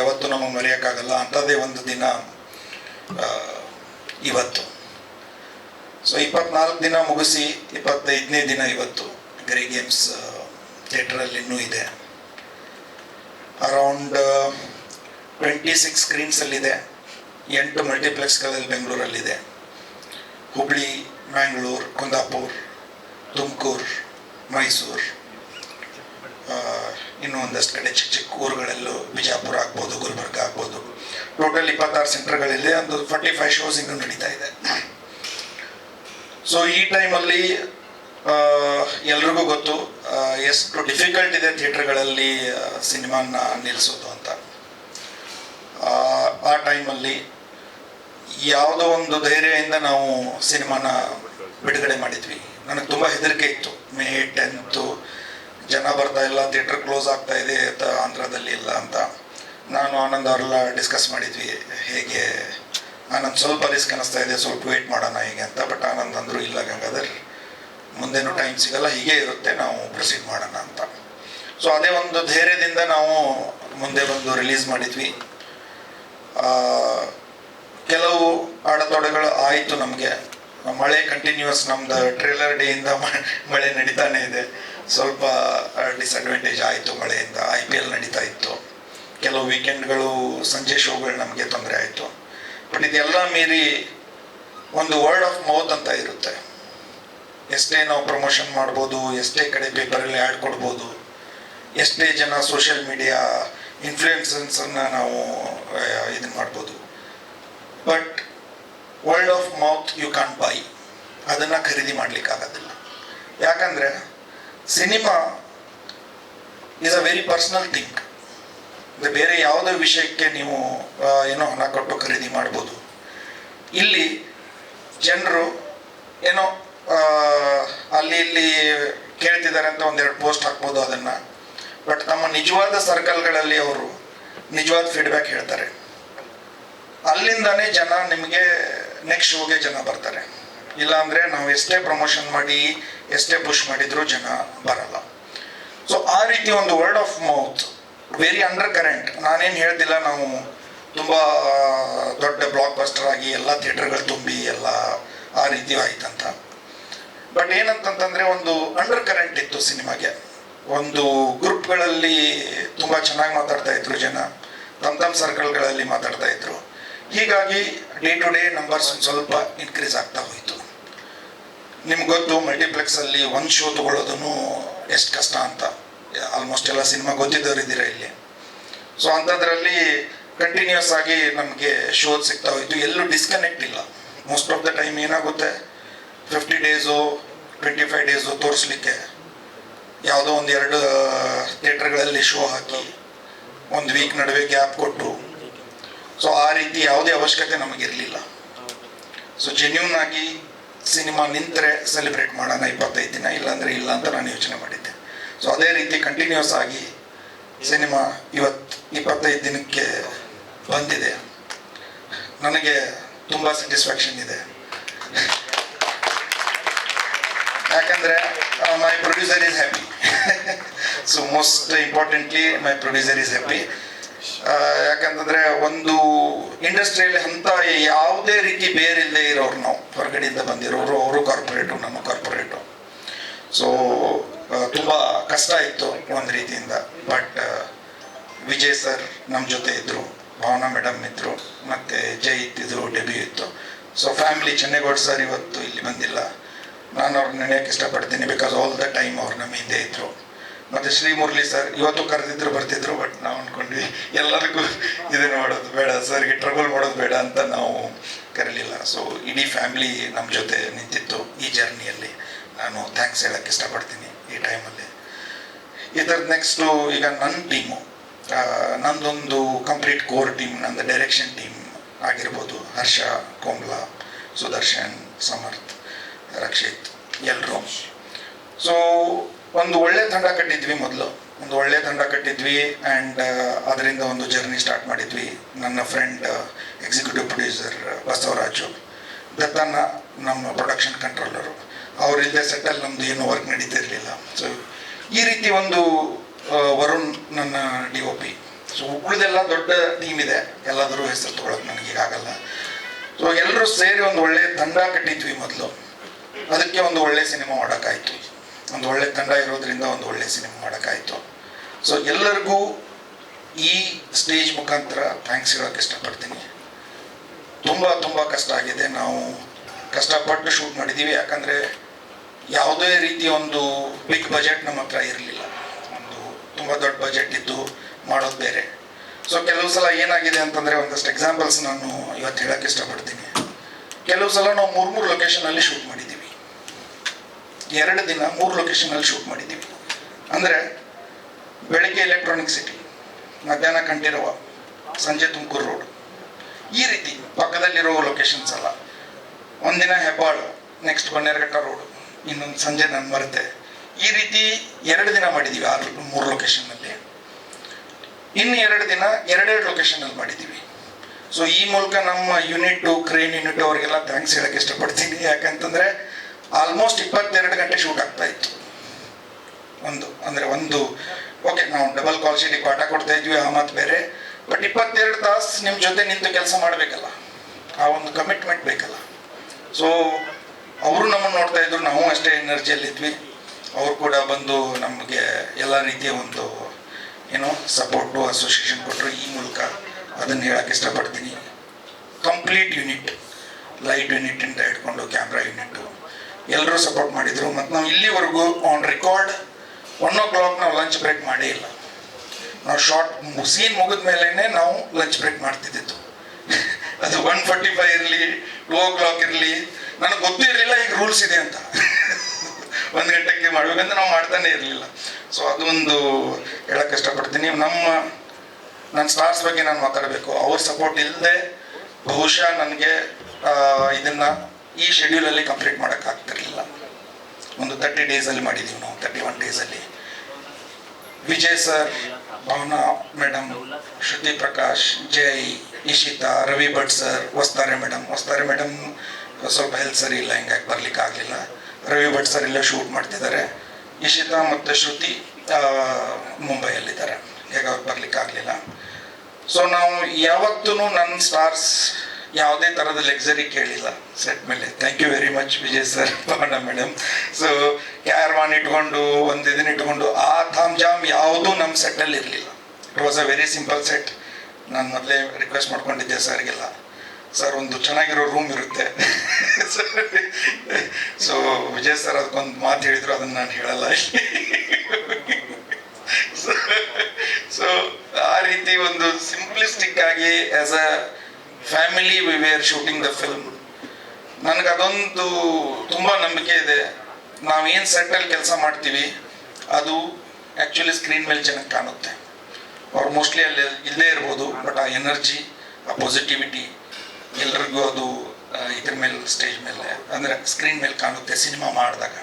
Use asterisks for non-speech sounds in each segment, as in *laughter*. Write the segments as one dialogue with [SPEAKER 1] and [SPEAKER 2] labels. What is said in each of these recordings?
[SPEAKER 1] ಯಾವತ್ತೂ ನಮಗೆ ಮರೆಯೋಕ್ಕಾಗಲ್ಲ ಅಂಥದ್ದೇ ಒಂದು ದಿನ ಇವತ್ತು. ಸೊ ಇಪ್ಪತ್ನಾಲ್ಕು ದಿನ ಮುಗಿಸಿ ಇಪ್ಪತ್ತೈದನೇ ದಿನ ಇವತ್ತು ಗರಿ ಗೇಮ್ಸ್ ಥಿಯೇಟ್ರಲ್ಲಿ ಇನ್ನೂ ಇದೆ. ಅರೌಂಡ್ ಟ್ವೆಂಟಿ ಸಿಕ್ಸ್ ಸ್ಕ್ರೀನ್ಸಲ್ಲಿದೆ ಎಂಟು ಮಲ್ಟಿಪ್ಲೆಕ್ಸ್ಗಳಲ್ಲಿ ಬೆಂಗಳೂರಲ್ಲಿದೆ ಹುಬ್ಳಿ ಮ್ಯಾಂಗ್ಳೂರು ಕುಂದಾಪುರ್ ತುಮಕೂರು ಮೈಸೂರು ಇನ್ನೂ ಒಂದಷ್ಟು ಕಡೆ ಚಿಕ್ಕ ಚಿಕ್ಕ ಊರುಗಳಲ್ಲೂ ಬಿಜಾಪುರ ಆಗ್ಬೋದು, ಗುಲ್ಬರ್ಗ ಆಗ್ಬೋದು. ಟೋಟಲ್ ಇಪ್ಪತ್ತಾರು ಸೆಂಟರ್ಗಳಿದೆ ಒಂದು ಫಾರ್ಟಿ ಫೈವ್ ಶೋಸ್ ಇನ್ನೂ ನಡೀತಾ ಇದೆ. ಸೊ ಈ ಟೈಮಲ್ಲಿ ಎಲ್ರಿಗೂ ಗೊತ್ತು ಎಷ್ಟು ಡಿಫಿಕಲ್ಟ್ ಇದೆ ಥಿಯೇಟರ್ಗಳಲ್ಲಿ ಸಿನಿಮಾನ ನಿಲ್ಲಿಸೋದು ಅಂತ. ಆ ಟೈಮಲ್ಲಿ ಯಾವುದೋ ಒಂದು ಧೈರ್ಯದಿಂದ ನಾವು ಸಿನಿಮಾನ ಬಿಡುಗಡೆ ಮಾಡಿದ್ವಿ. ನನಗೆ ತುಂಬ ಹೆದರಿಕೆ ಇತ್ತು. ಮೇ ಟೆಂತು ಜನ ಬರ್ತಾ ಇಲ್ಲ ಥಿಯೇಟರ್ ಕ್ಲೋಸ್ ಆಗ್ತಾ ಇದೆ ಆಂಧ್ರದಲ್ಲಿ ಇಲ್ಲ ಅಂತ ನಾನು ಆನಂದ್ ಅವರೆಲ್ಲ ಡಿಸ್ಕಸ್ ಮಾಡಿದ್ವಿ, ಹೇಗೆ ಆನಂದ್ ಸ್ವಲ್ಪ ರಿಸ್ಕ್ ಅನ್ನಿಸ್ತಾ ಇದೆ, ಸ್ವಲ್ಪ ವೇಟ್ ಮಾಡೋಣ ಹೀಗೆ ಅಂತ ಬಟ್ ಆನಂದ್ ಅಂದರು ಇಲ್ಲ ಗಂಗಾಧರ್, ಮುಂದೇನು ಟೈಮ್ ಸಿಗಲ್ಲ, ಹೀಗೆ ಇರುತ್ತೆ, ನಾವು ಪ್ರೊಸೀಡ್ ಮಾಡೋಣ ಅಂತ. ಸೊ ಅದೇ ಒಂದು ಧೈರ್ಯದಿಂದ ನಾವು ಮುಂದೆ ಬಂದು ರಿಲೀಸ್ ಮಾಡಿದ್ವಿ. ಕೆಲವು ಅಡೆತೊಡೆಗಳು ಆಯಿತು ನಮಗೆ. ಮಳೆ ಕಂಟಿನ್ಯೂಸ್ ನಮ್ದು ಟ್ರೇಲರ್ ಡೇಯಿಂದ ಮಳೆ ನಡೀತಾನೆ ಇದೆ. ಸ್ವಲ್ಪ ಡಿಸ್ಅಡ್ವಾಂಟೇಜ್ ಆಯಿತು ಮಳೆಯಿಂದ ಐ ಪಿ ಎಲ್ ನಡೀತಾ ಇತ್ತು. ಕೆಲವು ವೀಕೆಂಡ್ಗಳು ಸಂಜೆ ಶೋಗಳು ನಮಗೆ ತೊಂದರೆ ಆಯಿತು. ಬಟ್ ಇದೆಲ್ಲ ಮೀರಿ ಒಂದು ವರ್ಡ್ ಆಫ್ ಮೌತ್ ಅಂತ ಇರುತ್ತೆ. ಎಷ್ಟೇ ನಾವು ಪ್ರಮೋಷನ್ ಮಾಡ್ಬೋದು, ಎಷ್ಟೇ ಕಡೆ ಪೇಪರಲ್ಲಿ ಆ್ಯಡ್ ಕೊಡ್ಬೋದು, ಎಷ್ಟೇ ಜನ ಸೋಷಿಯಲ್ ಮೀಡಿಯಾ ಇನ್ಫ್ಲೂಯೆನ್ಸನ್ಸನ್ನು ನಾವು ಇದನ್ನು ಮಾಡ್ಬೋದು. But world of mouth you can buy ಅದನ್ನು ಖರೀದಿ ಮಾಡಲಿಕ್ಕಾಗೋದಿಲ್ಲ. ಯಾಕಂದರೆ cinema is a very personal thing ಬೇರೆ ಯಾವುದೇ ವಿಷಯಕ್ಕೆ ನೀವು ಏನೋ ಹಣ ಕೊಟ್ಟು ಖರೀದಿ ಮಾಡ್ಬೋದು. ಇಲ್ಲಿ ಜನರು ಏನೋ ಅಲ್ಲಿ ಇಲ್ಲಿ ಕೇಳ್ತಿದ್ದಾರೆ ಅಂತ ಒಂದೆರಡು ಪೋಸ್ಟ್ ಹಾಕ್ಬೋದು ಅದನ್ನು. ಬಟ್ ತಮ್ಮ ನಿಜವಾದ ಸರ್ಕಲ್ಗಳಲ್ಲಿ ಅವರು ನಿಜವಾದ ಫೀಡ್ಬ್ಯಾಕ್ ಹೇಳ್ತಾರೆ. ಅಲ್ಲಿಂದಾನೇ ಜನ ನಿಮಗೆ ನೆಕ್ಸ್ಟ್ ಶೋಗೆ ಜನ ಬರ್ತಾರೆ. ಇಲ್ಲಾಂದರೆ ನಾವು ಎಷ್ಟೇ ಪ್ರಮೋಷನ್ ಮಾಡಿ ಎಷ್ಟೇ ಪುಷ್ ಮಾಡಿದ್ರು ಜನ ಬರಲ್ಲ. ಸೊ ಆ ರೀತಿ ಒಂದು word of mouth very under current ನಾನೇನು ಹೇಳ್ತಿಲ್ಲ ನಾವು ತುಂಬ ದೊಡ್ಡ ಬ್ಲಾಕ್ ಬಸ್ಟರ್ ಆಗಿ ಎಲ್ಲ ಥಿಯೇಟರ್ಗಳು ತುಂಬಿ ಎಲ್ಲ ಆ ರೀತಿ ಆಯ್ತಂತ. ಬಟ್ ಏನಂತಂತಂದರೆ, ಒಂದು ಅಂಡರ್ ಕರೆಂಟ್ ಇತ್ತು ಸಿನಿಮಾಗೆ. ಒಂದು ಗ್ರೂಪ್ಗಳಲ್ಲಿ ತುಂಬ ಚೆನ್ನಾಗಿ ಮಾತಾಡ್ತಾ ಇದ್ರು ಜನ. ತಮ್ಮ ತಮ್ಮ ಸರ್ಕಲ್ಗಳಲ್ಲಿ ಮಾತಾಡ್ತಾ ಇದ್ರು. ಹೀಗಾಗಿ ಡೇ ಟು ಡೇ ನಂಬರ್ಸ್ ಒಂದು ಸ್ವಲ್ಪ ಇನ್ಕ್ರೀಸ್ ಆಗ್ತಾ ಹೋಯಿತು. ನಿಮ್ಗೆ ಗೊತ್ತು ಮಲ್ಟಿಪ್ಲೆಕ್ಸಲ್ಲಿ ಒಂದು ಶೋ ತಗೊಳ್ಳೋದನ್ನು ಎಷ್ಟು ಕಷ್ಟ ಅಂತ. ಆಲ್ಮೋಸ್ಟ್ ಎಲ್ಲ ಸಿನಿಮಾ ಗೊತ್ತಿದ್ದವ್ರು ಇದ್ದೀರಾ ಇಲ್ಲಿ? ಸೊ ಅಂಥದ್ರಲ್ಲಿ ಕಂಟಿನ್ಯೂಸ್ ಆಗಿ ನಮಗೆ ಶೋ ಸಿಗ್ತಾ ಹೋಯಿತು. ಎಲ್ಲೂ ಡಿಸ್ಕನೆಕ್ಟ್ ಇಲ್ಲ. ಮೋಸ್ಟ್ ಆಫ್ ದ ಟೈಮ್ ಏನಾಗುತ್ತೆ? Fifty days twenty five days ತೋರಿಸ್ಲಿಕ್ಕೆ ಯಾವುದೋ ಒಂದು ಎರಡು ಥಿಯೇಟರ್ಗಳಲ್ಲಿ ಶೋ ಹಾಕಿ ಒಂದು ವೀಕ್ ನಡುವೆ ಗ್ಯಾಪ್ ಕೊಟ್ಟು. ಸೊ ಆ ರೀತಿ ಯಾವುದೇ ಅವಶ್ಯಕತೆ ನಮಗಿರಲಿಲ್ಲ. ಸೊ ಜೆನ್ಯೂನ್ ಆಗಿ ಸಿನಿಮಾ ನಿಂತರೆ ಸೆಲೆಬ್ರೇಟ್ ಮಾಡೋಣ ಇಪ್ಪತ್ತೈದು ದಿನ, ಇಲ್ಲಾಂದರೆ ಇಲ್ಲ ಅಂತ ನಾನು ಯೋಚನೆ ಮಾಡಿದ್ದೆ. ಸೊ ಅದೇ ರೀತಿ ಕಂಟಿನ್ಯೂಸ್ ಆಗಿ ಸಿನಿಮಾ ಇವತ್ತು ಇಪ್ಪತ್ತೈದು ದಿನಕ್ಕೆ ಬಂದಿದೆ. ನನಗೆ ತುಂಬ ಸ್ಯಾಟಿಸ್ಫ್ಯಾಕ್ಷನ್ ಇದೆ. ಯಾಕಂದರೆ my producer is happy so most importantly my producer is happy ಯಾಕಂತಂದ್ರೆ ಒಂದು ಇಂಡಸ್ಟ್ರಿಯಲ್ಲಿ ಅಂತ ಯಾವುದೇ ರೀತಿ ಬೇರಿಲ್ಲದೆ ಇರೋರು ನಾವು. ಹೊರಗಡೆಯಿಂದ ಬಂದಿರೋರು, ಅವರು ಕಾರ್ಪೊರೇಟು ನಮ್ಮ ಕಾರ್ಪೊರೇಟು ಸೊ ತುಂಬ ಕಷ್ಟ ಇತ್ತು ಒಂದು ರೀತಿಯಿಂದ. ಬಟ್ ವಿಜಯ್ ಸರ್ ನಮ್ಮ ಜೊತೆ ಇದ್ದರು ಭಾವನಾ ಮೇಡಮ್ ಇದ್ದರು ಮತ್ತು ಜೈ ಇತ್ತಿದ್ರು ಡೆಬ್ಯೂ ಇತ್ತು. ಸೊ ಫ್ಯಾಮಿಲಿ ಚೆನ್ನೇಗೌಡ ಸರ್ ಇವತ್ತು ಇಲ್ಲಿ ಬಂದಿಲ್ಲ. ನಾನು ಅವ್ರನ್ನ ನೆನೆಯೋಕ್ಕೆ ಇಷ್ಟಪಡ್ತೀನಿ ಬಿಕಾಸ್ ಆಲ್ ದ ಟೈಮ್ ಅವ್ರು ನಮ್ಮ ಹಿಂದೆ ಇದ್ದರು ಮತ್ತು ಶ್ರೀ ಮುರಳಿ ಸರ್, ಇವತ್ತು ಕರೆದಿದ್ರು ಬರ್ತಿದ್ರು ಬಟ್ ನಾವು ಅಂದ್ಕೊಂಡ್ವಿ ಎಲ್ಲರಿಗೂ ಇದನ್ನು ಮಾಡೋದು ಬೇಡ ಸರ್ಗೆ ಟ್ರಬಲ್ ಮಾಡೋದು ಬೇಡ ಅಂತ ನಾವು ಕರೀಲಿಲ್ಲ. ಸೊ ಇಡೀ ಫ್ಯಾಮಿಲಿ ನಮ್ಮ ಜೊತೆ ನಿಂತಿತ್ತು ಈ ಜರ್ನಿಯಲ್ಲಿ ನಾನು ಥ್ಯಾಂಕ್ಸ್ ಹೇಳೋಕ್ಕೆ ಇಷ್ಟಪಡ್ತೀನಿ ಈ ಟೈಮಲ್ಲಿ ಇದರ ನೆಕ್ಸ್ಟು ಈಗ ನನ್ನ ಟೀಮು ನಂದೊಂದು ಕಂಪ್ಲೀಟ್ ಕೋರ್ ಟೀಮ್ ನಂದು ಡೈರೆಕ್ಷನ್ ಟೀಮ್ ಆಗಿರ್ಬೋದು, ಹರ್ಷ, ಕೋಮ್ಲಾ, ಸುದರ್ಶನ್, ಸಮರ್ಥ್, ರಕ್ಷಿತ್ ಎಲ್ಲರೂ ಸೊ ಒಂದು ಒಳ್ಳೆ ತಂಡ ಕಟ್ಟಿದ್ವಿ ಮೊದಲು. ಒಂದು ಒಳ್ಳೆ ತಂಡ ಕಟ್ಟಿದ್ವಿ ಆ್ಯಂಡ್ ಅದರಿಂದ ಒಂದು ಜರ್ನಿ ಸ್ಟಾರ್ಟ್ ಮಾಡಿದ್ವಿ. ನನ್ನ ಫ್ರೆಂಡ್ ಎಕ್ಸಿಕ್ಯೂಟಿವ್ ಪ್ರೊಡ್ಯೂಸರ್ ಬಸವರಾಜು. ದತ್ತನ್ನ ನಮ್ಮ ಪ್ರೊಡಕ್ಷನ್ ಕಂಟ್ರೋಲರು ಅವರಿಲ್ಲದೆ ಸೆಟ್ಟಲ್ಲಿ ನಮ್ಮದು ಏನೂ ವರ್ಕ್ ನಡೀತಿರಲಿಲ್ಲ. ಸೊ ಈ ರೀತಿ ಒಂದು ವರುಣ್ ನನ್ನ ಡಿ ಒ ಪಿ ಸೊ ಉಳಿದೆಲ್ಲ ದೊಡ್ಡ ಟೀಮ್ ಇದೆ. ಎಲ್ಲಾದರೂ ಹೆಸರು ತೊಗೊಳಕ್ಕೆ ನನಗೆ ಈಗಾಗಲ್ಲ ಸೊ ಎಲ್ಲರೂ ಸೇರಿ ಒಂದು ಒಳ್ಳೆ ತಂಡ ಕಟ್ಟಿದ್ವಿ ಮೊದಲು. ಅದಕ್ಕೆ ಒಂದು ಒಳ್ಳೆ ಸಿನಿಮಾ ಮಾಡೋಕ್ಕಾಯ್ತು. ಒಂದು ಒಳ್ಳೆ ತಂಡ ಇರೋದ್ರಿಂದ ಒಂದು ಒಳ್ಳೆ ಸಿನಿಮಾ ಮಾಡೋಕ್ಕಾಯ್ತು. ಸೊ ಎಲ್ಲರಿಗೂ ಈ ಸ್ಟೇಜ್ ಮುಖಾಂತರ ಥ್ಯಾಂಕ್ಸ್ ಹೇಳೋಕ್ಕೆ ಇಷ್ಟಪಡ್ತೀನಿ. ತುಂಬ ತುಂಬ ಕಷ್ಟ ಆಗಿದೆ. ನಾವು ಕಷ್ಟಪಟ್ಟು ಶೂಟ್ ಮಾಡಿದ್ದೀವಿ ಯಾಕಂದರೆ ಯಾವುದೇ ರೀತಿಯ ಒಂದು ಬಿಗ್ ಬಜೆಟ್ ನಮ್ಮ ಹತ್ರ ಇರಲಿಲ್ಲ. ಒಂದು ತುಂಬ ದೊಡ್ಡ ಬಜೆಟ್ ಇದ್ದು ಮಾಡೋದು ಬೇರೆ. ಸೊ ಕೆಲವು ಸಲ ಏನಾಗಿದೆ ಅಂತಂದರೆ ಒಂದಷ್ಟು ಎಕ್ಸಾಂಪಲ್ಸ್ ನಾನು ಇವತ್ತು ಹೇಳೋಕ್ಕೆ ಇಷ್ಟಪಡ್ತೀನಿ. ಕೆಲವು ಸಲ ನಾವು ಮೂರು ಮೂರು ಲೊಕೇಶನಲ್ಲಿ ಶೂಟ್ ಮಾಡಿದ್ದೀವಿ ಎರಡು ದಿನ, ಮೂರು ಲೊಕೇಶನಲ್ಲಿ ಶೂಟ್ ಮಾಡಿದ್ದೀವಿ. ಅಂದರೆ ಬೆಳಗ್ಗೆ ಎಲೆಕ್ಟ್ರಾನಿಕ್ ಸಿಟಿ ಮಧ್ಯಾಹ್ನ ಕಂಠೀರವ, ಸಂಜೆ ತುಮಕೂರು ರೋಡ್ ಈ ರೀತಿ ಪಕ್ಕದಲ್ಲಿರೋ ಲೊಕೇಶನ್ಸ್ ಅಲ್ಲ. ಒಂದಿನ ಹೆಬ್ಬಾಳು ನೆಕ್ಸ್ಟ್ ಬನ್ನೇರಘಟ್ಟ ರೋಡ್ ಇನ್ನೊಂದು ಸಂಜೆ ನಾನು ಬರುತ್ತೆ ಈ ರೀತಿ ಎರಡು ದಿನ ಮಾಡಿದ್ದೀವಿ ಆರು, ಮೂರು ಲೊಕೇಶನ್ನಲ್ಲಿ ಇನ್ನು ಎರಡು ದಿನ ಎರಡೆರಡು ಲೊಕೇಶನಲ್ಲಿ ಮಾಡಿದ್ದೀವಿ. ಸೊ ಈ ಮೂಲಕ ನಮ್ಮ ಯೂನಿಟ್ಟು ಕ್ರೇನ್ ಯೂನಿಟ್ ಅವರಿಗೆಲ್ಲ ಥ್ಯಾಂಕ್ಸ್ ಹೇಳಕ್ಕೆ ಇಷ್ಟಪಡ್ತೀನಿ. ಯಾಕಂತಂದರೆ ಆಲ್ಮೋಸ್ಟ್ ಇಪ್ಪತ್ತೆರಡು ಗಂಟೆ ಶೂಟ್ ಆಗ್ತಾ ಇತ್ತು. ಒಂದು, ಅಂದರೆ ಒಂದು ಓಕೆ ನಾವು ಡಬಲ್ ಕಾಲ್ ಶೀಟಿಗೆ ಪಾಠ ಕೊಡ್ತಾ ಇದ್ವಿ, ಆ ಮಾತು ಬೇರೆ. ಬಟ್ ಇಪ್ಪತ್ತೆರಡು ತಾಸು ನಿಮ್ಮ ಜೊತೆ ನಿಂತು ಕೆಲಸ ಮಾಡಬೇಕಲ್ಲ. ಆ ಒಂದು ಕಮಿಟ್ಮೆಂಟ್ ಬೇಕಲ್ಲ. ಸೊ ಅವರು ನಮ್ಮನ್ನು ನೋಡ್ತಾ ಇದ್ರು, ನಾವು ಅಷ್ಟೇ ಎನರ್ಜಿಯಲ್ಲಿದ್ವಿ ಅವರು ಕೂಡ ಬಂದು ನಮಗೆ ಎಲ್ಲ ರೀತಿಯ ಒಂದು, ಏನೋ ಸಪೋರ್ಟು ಅಸೋಸಿಯೇಷನ್ ಕೊಟ್ಟರು ಈ ಮೂಲಕ ಅದನ್ನು ಹೇಳಕ್ಕೆ ಇಷ್ಟಪಡ್ತೀನಿ. ಕಂಪ್ಲೀಟ್ ಯೂನಿಟ್ ಲೈಟ್ ಇಂದ ಹಿಡ್ಕೊಂಡು ಕ್ಯಾಮ್ರಾ ಯೂನಿಟ್ಟು ಎಲ್ಲರೂ ಸಪೋರ್ಟ್ ಮಾಡಿದರು. ಮತ್ತು ನಾವು ಇಲ್ಲಿವರೆಗೂ on record one o'clock ನಾವು ಲಂಚ್ ಬ್ರೇಕ್ ಮಾಡೇ ಇಲ್ಲ. ನಾವು ಶಾರ್ಟ್ ಸೀನ್ ಮುಗಿದ ಮೇಲೇ ನಾವು ಲಂಚ್ ಬ್ರೇಕ್ ಮಾಡ್ತಿದ್ದಿತ್ತು *laughs* ಅದು ಒನ್ ಫಾರ್ಟಿ ಫೈವ್ ಇರಲಿ ಟೂ ಓ ಕ್ಲಾಕ್ ಇರಲಿ, ನನಗೆ ಗೊತ್ತಿರಲಿಲ್ಲ ಈಗ ರೂಲ್ಸ್ ಇದೆ ಅಂತ. *laughs* ಒಂದು ಗಂಟೆಗೆ ಮಾಡಬೇಕಂತ ನಾವು ಮಾಡ್ತಾನೆ ಇರಲಿಲ್ಲ. ಸೊ ಅದೊಂದು ಹೇಳಕ್ಕೆ ಇಷ್ಟಪಡ್ತೀನಿ. ನಮ್ಮ ನನ್ನ ಸ್ಟಾರ್ಸ್ ಬಗ್ಗೆ ನಾನು ಮಾತಾಡಬೇಕು. ಅವ್ರ ಸಪೋರ್ಟ್ ಇಲ್ಲದೆ ಬಹುಶಃ ನನಗೆ ಇದನ್ನು ಈ ಶೆಡ್ಯೂಲಲ್ಲಿ ಕಂಪ್ಲೀಟ್ ಮಾಡೋಕ್ಕಾಗ್ತಿರಲಿಲ್ಲ ಒಂದು ತರ್ಟಿ ಡೇಸಲ್ಲಿ ಮಾಡಿದ್ದೀವಿ ನಾವು ತರ್ಟಿ ಒನ್ ಡೇಸಲ್ಲಿ Vijay sir Bhavana madam Shruti Prakash Jai Ishita, Ravi Bhat sir Vastare madam Vastare madam ಸ್ವಲ್ಪ ಹೆಲ್ತ್ ಸರಿ ಇಲ್ಲ, ಹಿಂಗಾಗಿ ಬರ್ಲಿಕ್ಕೆ ಆಗಲಿಲ್ಲ. ರವಿ ಭಟ್ ಸರ್ ಇಲ್ಲೇ ಶೂಟ್ ಮಾಡ್ತಿದ್ದಾರೆ. ಇಶಿತಾ ಮತ್ತು ಶ್ರುತಿ ಮುಂಬೈಯಲ್ಲಿದ್ದಾರೆ. ಹೇಗೆ ಅವ್ರು ಬರ್ಲಿಕ್ಕೆ ಆಗಲಿಲ್ಲ. ಸೊ ನಾವು ಯಾವತ್ತೂ ನನ್ನ ಸ್ಟಾರ್ಸ್ ಯಾವುದೇ ಥರದ ಲೆಕ್ಸರಿ ಕೇಳಿಲ್ಲ ಸೆಟ್ ಮೇಲೆ. Thank you very much Vijay sir Bhavana madam so caravan ಇಟ್ಕೊಂಡು, ಒಂದು ಇದನ್ನ ಇಟ್ಕೊಂಡು, ಆ ಥಾಮ್ ಜಾಮ್ ಯಾವುದೂ ನಮ್ಮ ಸೆಟ್ಟಲ್ಲಿ ಇರಲಿಲ್ಲ. It was a very simple set ನಾನು ಮೊದಲೇ ರಿಕ್ವೆಸ್ಟ್ ಮಾಡ್ಕೊಂಡಿದ್ದೆ ಸರ್ಗೆಲ್ಲ ಸರ್ ಒಂದು ಚೆನ್ನಾಗಿರೋ ರೂಮ್ ಇರುತ್ತೆ. *laughs* ಸೊ ವಿಜಯ್ ಸರ್ ಅದಕ್ಕೊಂದು ಮಾತು ಹೇಳಿದ್ರು, ಅದನ್ನು ನಾನು ಹೇಳಲ್ಲ. *laughs* ಸೊ ಆ ರೀತಿ ಒಂದು ಸಿಂಪ್ಲಿಸ್ಟಿಕ್ ಆಗಿ as a family we were shooting the film ನನಗೆ ಅದೊಂದು ತುಂಬ ನಂಬಿಕೆ ಇದೆ. ನಾವೇನು ಸೆಟ್ಟಲ್ಲಿ ಕೆಲಸ ಮಾಡ್ತೀವಿ, ಅದು ಆ್ಯಕ್ಚುಲಿ ಸ್ಕ್ರೀನ್ ಮೇಲೆ ಚೆನ್ನಾಗಿ ಕಾಣುತ್ತೆ. ಅವ್ರು ಮೋಸ್ಟ್ಲಿ ಅಲ್ಲಿ, ಇಲ್ಲೇ ಇರ್ಬೋದು ಬಟ್ ಆ ಎನರ್ಜಿ ಆ ಪಾಸಿಟಿವಿಟಿ ಎಲ್ರಿಗೂ ಅದು ಇದ್ರ ಮೇಲೆ ಸ್ಟೇಜ್ ಮೇಲೆ, ಅಂದರೆ ಸ್ಕ್ರೀನ್ ಮೇಲೆ ಕಾಣುತ್ತೆ ಸಿನಿಮಾ ಮಾಡಿದಾಗ.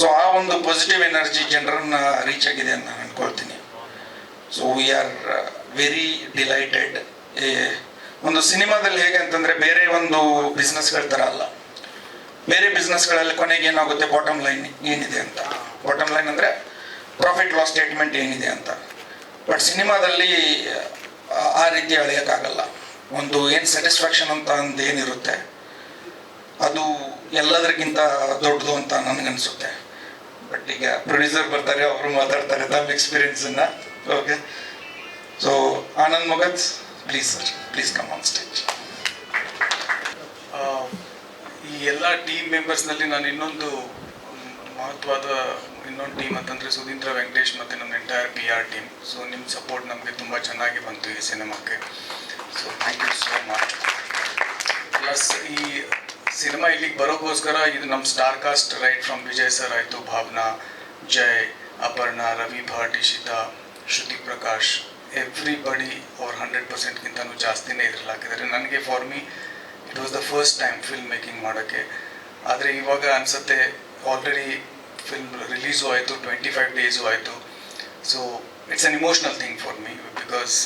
[SPEAKER 1] ಸೊ ಆ ಒಂದು ಪಾಸಿಟಿವ್ ಎನರ್ಜಿ ಜನರನ್ನ ರೀಚ್ ಆಗಿದೆ ಅಂತ ನಾನು ಅಂದ್ಕೊಳ್ತೀನಿ so we are very delighted ಒಂದು ಸಿನಿಮಾದಲ್ಲಿ ಹೇಗೆ ಅಂತಂದ್ರೆ ಬೇರೆ ಒಂದು ಬಿಸ್ನೆಸ್ಗಳ ಥರ ಅಲ್ಲ. ಬೇರೆ ಬಿಸ್ನೆಸ್ಗಳಲ್ಲಿ ಕೊನೆಗೆ ಏನಾಗುತ್ತೆ ಬಾಟಮ್ ಲೈನ್ ಏನಿದೆ ಅಂತ. ಬಾಟಮ್ ಲೈನ್ ಅಂದರೆ ಪ್ರಾಫಿಟ್ ಲಾಸ್ ಸ್ಟೇಟ್ಮೆಂಟ್ ಏನಿದೆ ಅಂತ. ಬಟ್ ಸಿನಿಮಾದಲ್ಲಿ, ಆ- ರೀತಿ ಅಳೆಯೋಕ್ಕಾಗಲ್ಲ. ಒಂದು ಏನು ಸ್ಯಾಟಿಸ್ಫ್ಯಾಕ್ಷನ್ ಅಂತ ಒಂದು ಅದು ಎಲ್ಲದಕ್ಕಿಂತ ದೊಡ್ಡದು ಅಂತ ನನಗನ್ಸುತ್ತೆ. ಬಟ್ ಈಗ ಪ್ರೊಡ್ಯೂಸರ್ ಬರ್ತಾರೆ, ಅವರು ಮಾತಾಡ್ತಾರೆ, ತಮ್ಮ ಎಕ್ಸ್ಪೀರಿಯನ್ಸನ್ನು okay so Anand Mogath. Please sir please come on stage
[SPEAKER 2] ಈ ಎಲ್ಲ ಟೀಮ್ ಮೆಂಬರ್ಸ್ನಲ್ಲಿ ನಾನು ಇನ್ನೊಂದು ಮಹತ್ವದ ಇನ್ನೊಂದು ಟೀಮ್ ಅಂತಂದರೆ ಸುಧೀಂದ್ರ ವೆಂಕಟೇಶ್ ಮತ್ತು ನಮ್ಮ entire P R team so ನಿಮ್ಮ ಸಪೋರ್ಟ್ ನಮಗೆ ತುಂಬ ಚೆನ್ನಾಗಿ ಬಂತು ಈ ಸಿನಿಮಾಕ್ಕೆ. So thank you so much plus ಈ ಸಿನಿಮಾ ಇಲ್ಲಿಗೆ ಬರೋಕ್ಕೋಸ್ಕರ ಇದು ನಮ್ಮ star cast right from Vijay sir ಆಯಿತು. ಭಾವನಾ, ಜಯ್, ಅಪರ್ಣಾ, ರವಿ ಭಟ್ ಇಶಿತಾ ಶ್ರುತಿ ಪ್ರಕಾಶ್ ಎವ್ರಿಬಡಿ ಅವ್ರು ಹಂಡ್ರೆಡ್ ಪರ್ಸೆಂಟ್ಗಿಂತನೂ ಜಾಸ್ತಿನೇ ಇದ್ರಲ್ಲಿ ಹಾಕಿದ್ದಾರೆ ನನಗೆ for me it was the first time film making ಮಾಡೋಕ್ಕೆ. ಆದರೆ ಇವಾಗ ಅನಿಸುತ್ತೆ ಆಲ್ರೆಡಿ ಫಿಲ್ಮ್ ರಿಲೀಸು ಆಯಿತು ಟ್ವೆಂಟಿ ಫೈವ್ ಡೇಸು ಆಯಿತು. So it's an emotional thing for me because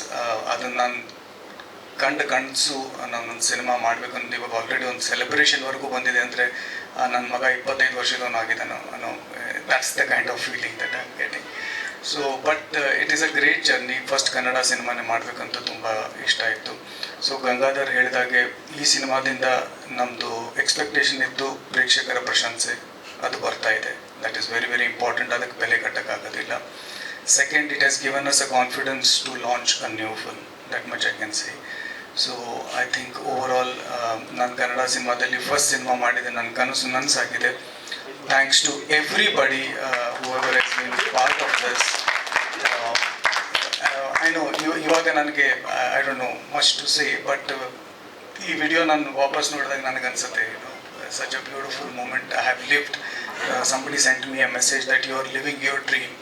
[SPEAKER 2] ಅದನ್ನು ನಾನು ಕಂಡ ಕನಸು ನಾನೊಂದು ಸಿನಿಮಾ ಮಾಡಬೇಕು ಅಂತ ಇವಾಗ ಆಲ್ರೆಡಿ ಒಂದು ಸೆಲೆಬ್ರೇಷನ್ವರೆಗೂ ಬಂದಿದೆ ಅಂದರೆ ನನ್ನ ಮಗ ಇಪ್ಪತ್ತೈದು ವರ್ಷದವನು ಆಗಿದ್ದಾನು ಅನ್ನೋ that's the kind of feeling that I getting so but it is a great journey first Kannada ಸಿನಿಮಾನೇ ಮಾಡಬೇಕಂತ ತುಂಬ ಇಷ್ಟ ಇತ್ತು ಸೊ ಗಂಗಾಧರ್ ಹೇಳಿದಾಗೆ ಈ ಸಿನಿಮಾದಿಂದ ನಮ್ಮದು ಎಕ್ಸ್ಪೆಕ್ಟೇಷನ್ ಇದ್ದು ಪ್ರೇಕ್ಷಕರ ಪ್ರಶಂಸೆ ಅದು ಬರ್ತಾ ಇದೆ. That is very very important ಅದಕ್ಕೆ ಬೆಲೆ ಕಟ್ಟಕ್ಕಾಗೋದಿಲ್ಲ. Second it has given us a confidence to launch a new film that much I can see so I think overall ನಾನು ಕನ್ನಡ ಸಿನಿಮಾದಲ್ಲಿ ಫಸ್ಟ್ ಸಿನಿಮಾ ಮಾಡಿದೆ ನನ್ನ ಕನಸು, ನನಸಾಗಿದೆ. Thanks to everybody whoever has been part of this I know ಇವಾಗ ನನಗೆ I don't know much to say but ಈ video ನಾನು ವಾಪಸ್ ನೋಡಿದಾಗ ನನಗೆ ಅನ್ಸುತ್ತೆ such a beautiful moment I have lived somebody sent me a message that you are living your dream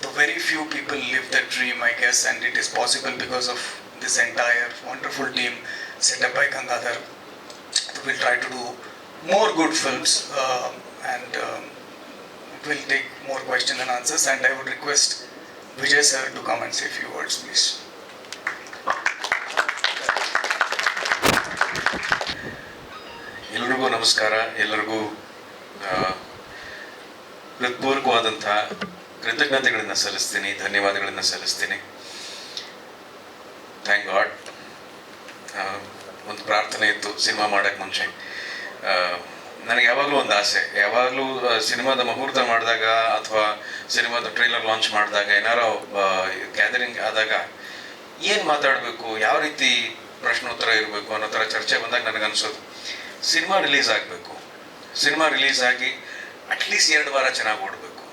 [SPEAKER 2] the very few people live that dream, I guess, and it is possible because of this entire wonderful team set up by Gangadhar. We'll try to do more good films uh, and um, we'll take more questions and answers. And I would request Vijay sir to come and say a few words, please.
[SPEAKER 3] ಎಲ್ರಿಗೂ ನಮಸ್ಕಾರ. ಎಲ್ಲರಿಗೂ ಹೃತ್ಪೂರ್ವಕವಾದಂತಹ ಕೃತಜ್ಞತೆಗಳನ್ನು ಸಲ್ಲಿಸ್ತೀನಿ ಧನ್ಯವಾದಗಳನ್ನು ಸಲ್ಲಿಸ್ತೀನಿ. Thank god ಒಂದು ಪ್ರಾರ್ಥನೆ ಇತ್ತು. Cinema ಮಾಡೋಕ್ಕೆ ಮುಂಚೆ. ನನಗೆ ಯಾವಾಗಲೂ ಒಂದು ಆಸೆ. ಯಾವಾಗಲೂ ಸಿನಿಮಾದ ಮುಹೂರ್ತ ಮಾಡಿದಾಗ ಅಥವಾ ಸಿನಿಮಾದ ಟ್ರೈಲರ್ ಲಾಂಚ್ ಮಾಡಿದಾಗ ಏನಾರೋ ಗ್ಯಾದರಿಂಗ್ ಆದಾಗ ಏನು ಮಾತಾಡಬೇಕು? ಯಾವ ರೀತಿ ಪ್ರಶ್ನೋತ್ತರ ಇರಬೇಕು ಅನ್ನೋ ಥರ ಚರ್ಚೆ ಬಂದಾಗ ನನಗನ್ಸೋದು ಸಿನಿಮಾ ರಿಲೀಸ್ ಆಗಬೇಕು. ಸಿನಿಮಾ ರಿಲೀಸ್ ಆಗಿ ಅಟ್ಲೀಸ್ಟ್ ಎರಡು ವಾರ ಚೆನ್ನಾಗಿ ಓಡಬೇಕು.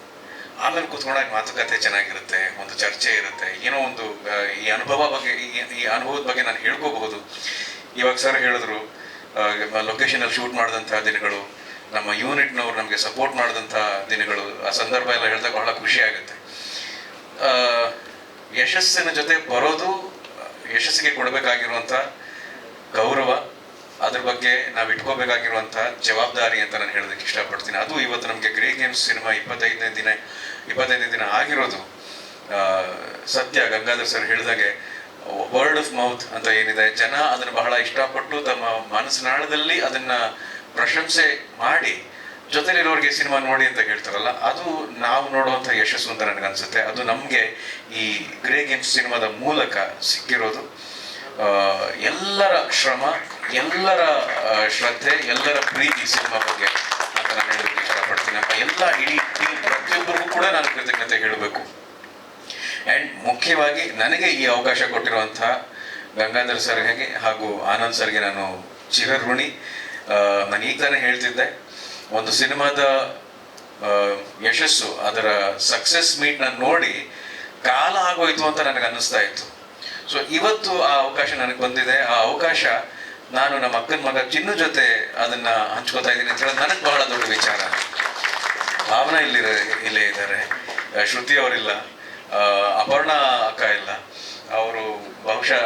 [SPEAKER 3] ಆಮೇಲೆ ಕುತ್ಕೊಂಡಾಗ ಮಾತುಕತೆ ಚೆನ್ನಾಗಿರುತ್ತೆ, ಒಂದು ಚರ್ಚೆ ಇರುತ್ತೆ. ಏನೋ ಒಂದು ಈ ಅನುಭವ ಬಗ್ಗೆ, ಈ ಅನುಭವದ ಬಗ್ಗೆ ನಾನು ಹೇಳ್ಕೋಬಹುದು. ಇವಾಗ ಸರ್ ಹೇಳಿದ್ರು ಲೊಕೇಶನಲ್ಲಿ ಶೂಟ್ ಮಾಡಿದಂಥ ದಿನಗಳು, ನಮ್ಮ ಯೂನಿಟ್ನವ್ರು ನಮಗೆ ಸಪೋರ್ಟ್ ಮಾಡಿದಂಥ ದಿನಗಳು, ಆ ಸಂದರ್ಭ ಎಲ್ಲ ಹೇಳಿದಾಗ ಬಹಳ ಖುಷಿ ಆಗುತ್ತೆ. ಯಶಸ್ಸಿನ ಜೊತೆ ಬರೋದು, ಯಶಸ್ಸಿಗೆ ಕೊಡಬೇಕಾಗಿರುವಂಥ ಗೌರವ, ಅದ್ರ ಬಗ್ಗೆ ನಾವು ಇಟ್ಕೋಬೇಕಾಗಿರುವಂಥ ಜವಾಬ್ದಾರಿ ಅಂತ ನಾನು ಹೇಳೋದಕ್ಕೆ ಇಷ್ಟಪಡ್ತೀನಿ. ಅದು ಇವತ್ತು ನಮಗೆ ಗ್ರೇ ಗೇಮ್ಸ್ ಸಿನಿಮಾ ಇಪ್ಪತ್ತೈದನೇ ದಿನ ಇಪ್ಪತ್ತೈದನೇ ದಿನ ಆಗಿರೋದು. ಸತ್ಯ ಗಂಗಾಧರ್ ಸರ್ ಹೇಳಿದಾಗೆ ವರ್ಡ್ ಆಫ್ ಮೌತ್ ಅಂತ ಏನಿದೆ, ಜನ ಅದನ್ನು ಬಹಳ ಇಷ್ಟಪಟ್ಟು ತಮ್ಮ ಮನಸ್ಸಿನಾಳದಲ್ಲಿ ಅದನ್ನ ಪ್ರಶಂಸೆ ಮಾಡಿ, ಜೊತೆಲಿರೋರಿಗೆ ಸಿನಿಮಾ ನೋಡಿ ಅಂತ ಹೇಳ್ತಾರಲ್ಲ, ಅದು ನಾವು ನೋಡುವಂಥ ಯಶಸ್ಸು ಅಂತ ನನಗನ್ಸುತ್ತೆ ಅದು ನಮಗೆ ಈ ಗ್ರೇ ಗೇಮ್ಸ್ ಸಿನಿಮಾದ ಮೂಲಕ ಸಿಕ್ಕಿರೋದು. ಎಲ್ಲರ ಶ್ರಮ, ಎಲ್ಲರ ಶ್ರದ್ಧೆ, ಎಲ್ಲರ ಪ್ರೀತಿ ಸಿನಿಮಾ ಬಗ್ಗೆ ಅಂತ ನಾನು ಹೇಳೋದಕ್ಕೆ ಇಷ್ಟಪಡ್ತೀನಿ. ಎಲ್ಲ ಇಡೀ ಪ್ರತಿಯೊಬ್ಬರಿಗೂ ಕೂಡ ನಾನು ಕೃತಜ್ಞತೆ ಹೇಳಬೇಕು. ಆ್ಯಂಡ್ ಮುಖ್ಯವಾಗಿ ನನಗೆ ಈ ಅವಕಾಶ ಕೊಟ್ಟಿರುವಂಥ ಗಂಗಾಧರ್ ಸರ್ಗೆ ಹಾಗೂ ಆನಂದ್ ಸರ್ಗೆ ನಾನು ಚಿರಋಣಿ ನಾನು ಈಗ ತಾನೇ ಹೇಳ್ತಿದ್ದೆ, ಒಂದು ಸಿನಿಮಾದ ಯಶಸ್ಸು, ಅದರ ಸಕ್ಸಸ್ ಮೀಟ್ನ ನೋಡಿ ಕಾಲ ಆಗೋಯ್ತು ಅಂತ ನನಗೆ ಅನ್ನಿಸ್ತಾ ಇತ್ತು. ಸೊ ಇವತ್ತು ಆ ಅವಕಾಶ ನನಗೆ ಬಂದಿದೆ. ಆ ಅವಕಾಶ ನಾನು ನಮ್ಮ ಅಕ್ಕನ ಮಗ ಚಿನ್ನು ಜೊತೆ ಅದನ್ನ ಹಂಚ್ಕೋತಾ ಇದ್ದೀನಿ ಅಂತ ಹೇಳೋದು ನನಗೆ ಬಹಳ ದೊಡ್ಡ ವಿಚಾರ. ಭಾವನಾ ಇಲ್ಲಿ ಇಲ್ಲೇ ಇದ್ದಾರೆ. ಶ್ರುತಿ ಅವರಿಲ್ಲ. ಅಪರ್ಣಾ ಅಕ್ಕ ಇಲ್ಲ. ಅವರು ಬಹುಶಃ